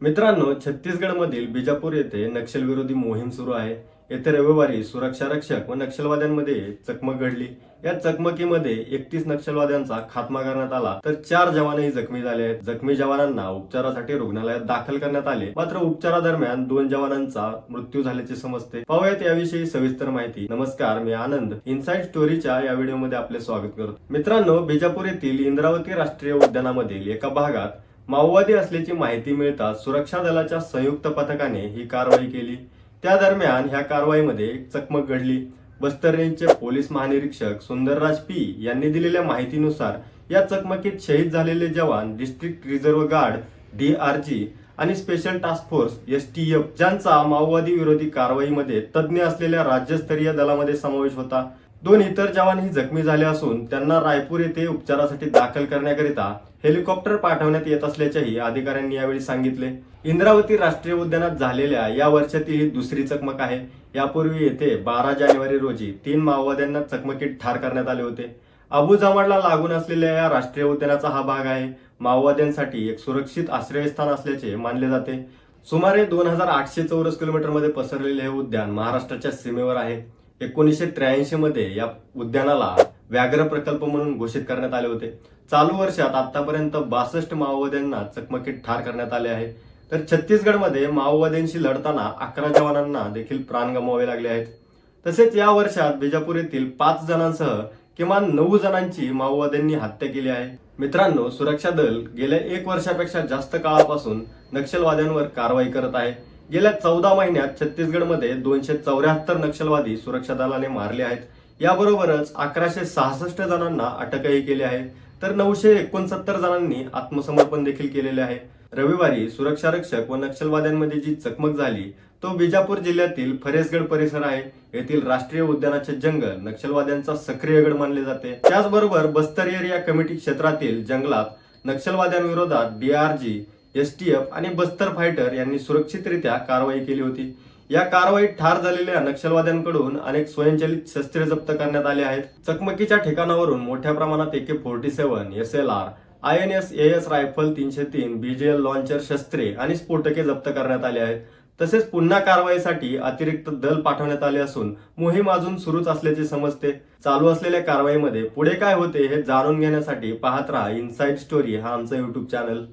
मित्रांनो छत्तीसगडमधील बिजापूर येथे नक्षलविरोधी मोहीम सुरू आहे. येथे रविवारी सुरक्षा रक्षक व नक्षलवाद्यांमध्ये चकमक घडली. या चकमकीमध्ये एकतीस नक्षलवाद्यांचा खात्मा करण्यात आला. तर चार जवानही जखमी झाले आहेत. जखमी जवानांना उपचारासाठी रुग्णालयात दाखल करण्यात आले. मात्र उपचारादरम्यान दोन जवानांचा मृत्यू झाल्याचे समजते. पाहूयात याविषयी सविस्तर माहिती. नमस्कार मी आनंद. इनसाइड स्टोरीच्या या व्हिडिओमध्ये आपले स्वागत करतो. मित्रांनो बिजापूर येथील इंद्रावती राष्ट्रीय उद्यानामधील एका भागात माओवादी असल्याची माहिती मिळताच सुरक्षा दलाच्या संयुक्त पथकाने ही कारवाई केली. त्या दरम्यान ह्या कारवाईमध्ये एक चकमक घडली. बस्तर रेंजचे पोलीस महानिरीक्षक सुंदरराज पी यांनी दिलेल्या माहितीनुसार या चकमकीत शहीद झालेले जवान district reserve guard D R G आणि special task force S T F ज्यांचा माओवादी विरोधी कारवाईमध्ये तज्ज्ञ असलेल्या राज्यस्तरीय दलामध्ये समावेश होता. दोन इतर जवानही जखमी झाले असून त्यांना रायपूर येथे उपचारासाठी दाखल करण्याकरिता हेलिकॉप्टर पाठवण्यात येत असल्याचेही अधिकाऱ्यांनी यावेळी सांगितले. इंद्रावती राष्ट्रीय उद्यानात झालेल्या या वर्षातील ही दुसरी चकमक आहे. यापूर्वी येथे बारा जानेवारी रोजी तीन माओवाद्यांना चकमकीत ठार करण्यात आले होते. अबू जमाडला लागून असलेल्या या राष्ट्रीय उद्यानाचा हा भाग आहे. माओवाद्यांसाठी एक सुरक्षित आश्रयस्थान असल्याचे मानले जाते. सुमारे दोन हजार आठशे चौरस किलोमीटरमध्ये पसरलेले हे उद्यान महाराष्ट्राच्या सीमेवर आहे. एकोणीसशे त्र्याऐंशी मध्ये या उद्यानाला व्याघ्र प्रकल्प म्हणून घोषित करण्यात आले होते. चालू वर्षात आतापर्यंत बासष्ट माओवाद्यांना चकमकीत ठार करण्यात आले आहे. तर छत्तीसगडमध्ये माओवाद्यांशी लढताना अकरा जवानांना देखील प्राण गमवावे लागले आहेत. तसेच या वर्षात बिजापूर येथील पाच जणांसह किमान नऊ जणांची माओवाद्यांनी हत्या केली आहे. मित्रांनो सुरक्षा दल गेल्या एक वर्षापेक्षा जास्त काळापासून नक्षलवाद्यांवर कारवाई करत आहे. गेल्या चौदा महिन्यात छत्तीसगडमध्ये दोनशे चौऱ्याहत्तर नक्षलवादी सुरक्षा दलाने मारले आहेत. याबरोबरच अकराशे सहासष्ट जणांना अटकही केली आहे. तर नऊशे एकोणसत्तर जणांनी आत्मसमर्पण देखील केलेले आहे. रविवारी सुरक्षा रक्षक व नक्षलवाद्यांमध्ये जी चकमक झाली तो बिजापूर जिल्ह्यातील फरेसगड परिसर आहे. येथील राष्ट्रीय उद्यानाचे जंगल नक्षलवाद्यांचा सक्रिय गड मानले जाते. त्याचबरोबर बस्तर एरिया कमिटी क्षेत्रातील जंगलात नक्षलवाद्यांविरोधात डीआरजी एसटीएफ आणि बस्तर फायटर यांनी सुरक्षितरित्या कारवाई केली होती. या कारवाईत ठार झालेल्या नक्षलवाद्यांकडून अनेक स्वयंचलित शस्त्रे जप्त करण्यात आले आहेत. चकमकीच्या ठिकाणावरून मोठ्या प्रमाणात AK forty seven S L R I N S S rifle तीनशे तीन बीजेएल लॉन्चर शस्त्रे आणि स्फोटके जप्त करण्यात आले आहेत. तसेच पुन्हा कारवाईसाठी अतिरिक्त दल पाठवण्यात आले असून मोहीम अजून सुरूच असल्याचे समजते. चालू असलेल्या कारवाईमध्ये पुढे काय होते हे जाणून घेण्यासाठी पाहत राहा इनसाइड स्टोरी हा आमचा युट्यूब चॅनल